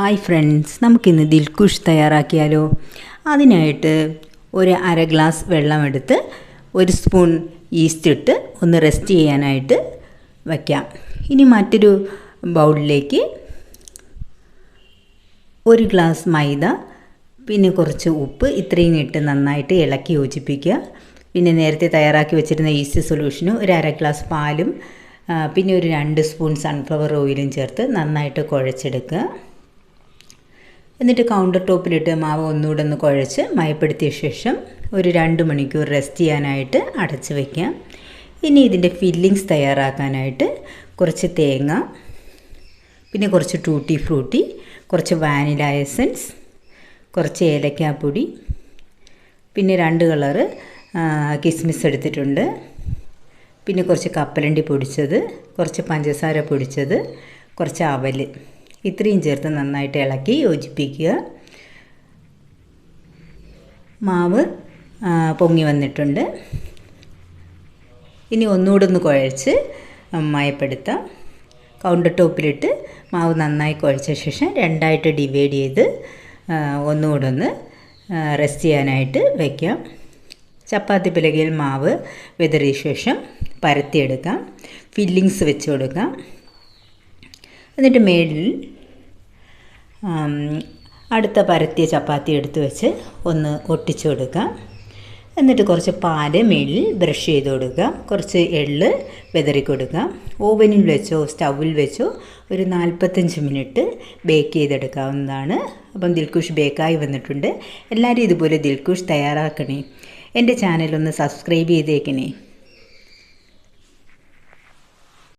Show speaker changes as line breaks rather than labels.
Hi friends നമുക്കിന്ന് ദിൽക്കുഷ് തയ്യാറാക്കിയാലോ? അതിനായിട്ട് ഒരു അര ഗ്ലാസ് വെള്ളമെടുത്ത് ഒരു സ്പൂൺ ഈസ്റ്റ് ഇട്ട് ഒന്ന് റെസ്റ്റ് ചെയ്യാനായിട്ട് വയ്ക്കാം ഇനി മറ്റൊരു ബൗളിലേക്ക് ഒരു ഗ്ലാസ് മൈദ പിന്നെ കുറച്ച് ഉപ്പ് ഇത്രയും ഇട്ട് നന്നായിട്ട് ഇളക്കി യോജിപ്പിക്കുക. പിന്നെ നേരത്തെ തയ്യാറാക്കി വെച്ചിരുന്ന ഈസ്റ്റ് സൊല്യൂഷനും ഒരു അര ഗ്ലാസ് പാലും പിന്നെ ഒരു രണ്ട് സ്പൂൺ സൺഫ്ലവർ ഓയിലും ചേർത്ത് നന്നായിട്ട് കുഴച്ചെടുക്കുക. എന്നിട്ട് കൗണ്ടർ ടോപ്പിലിട്ട് മാവ് ഒന്നുകൂടെ ഒന്ന് കുഴച്ച് മയപ്പെടുത്തിയ ശേഷം ഒരു രണ്ട് മണിക്കൂർ റെസ്റ്റ് ചെയ്യാനായിട്ട് അടച്ച് വയ്ക്കാം ഇനി ഇതിന്റെ ഫില്ലിങ്സ് തയ്യാറാക്കാനായിട്ട് കുറച്ച് തേങ്ങ പിന്നെ കുറച്ച് ടൂട്ടി ഫ്രൂട്ടി കുറച്ച് വാനില എസൻസ് കുറച്ച് ഏലക്കാപ്പൊടി പിന്നെ രണ്ട് കളറ് കിസ്മിസ് എടുത്തിട്ടുണ്ട്. പിന്നെ കുറച്ച് കപ്പലണ്ടി പൊടിച്ചത് കുറച്ച് പഞ്ചസാര പൊടിച്ചത് കുറച്ച് അവൽ ഇത്രയും ചേർത്ത് നന്നായിട്ട് ഇളക്കി യോജിപ്പിക്കുക. മാവ് പൊങ്ങി വന്നിട്ടുണ്ട്. ഇനി ഒന്നുകൂടെ ഒന്ന് കുഴച്ച് മയപ്പെടുത്താം. കൗണ്ടർ ടോപ്പിലിട്ട് മാവ് നന്നായി കുഴച്ച ശേഷം രണ്ടായിട്ട് ഡിവൈഡ് ചെയ്ത് ഒന്നുകൂടെ ഒന്ന് റെസ്റ്റ് ചെയ്യാനായിട്ട് വയ്ക്കാം ചപ്പാത്തി പലകയിൽ മാവ് വിതറിയ ശേഷം പരത്തിയെടുക്കാം. ഫില്ലിങ്സ് വെച്ച് കൊടുക്കാം. എന്നിട്ട് മേളിൽ അടുത്ത പരത്തിയ ചപ്പാത്തി എടുത്ത് വെച്ച് ഒന്ന് ഒട്ടിച്ചു കൊടുക്കാം. എന്നിട്ട് കുറച്ച് പാൽ മേളിൽ ബ്രഷ് ചെയ്ത് കൊടുക്കുക കുറച്ച് എള്ള് വിതറി കൊടുക്കുക ഓവനിൽ വെച്ചോ സ്റ്റൗവിൽ വെച്ചോ ഒരു നാൽപ്പത്തഞ്ച് മിനിറ്റ് ബേക്ക് ചെയ്തെടുക്കാവുന്നതാണ്. അപ്പം ദിൽക്കുഷ് ബേക്കായി വന്നിട്ടുണ്ട്. എല്ലാവരും ഇതുപോലെ ദിൽക്കുഷ് തയ്യാറാക്കണേ. എന്റെ ചാനലൊന്ന് സബ്സ്ക്രൈബ് ചെയ്തേക്കണേ.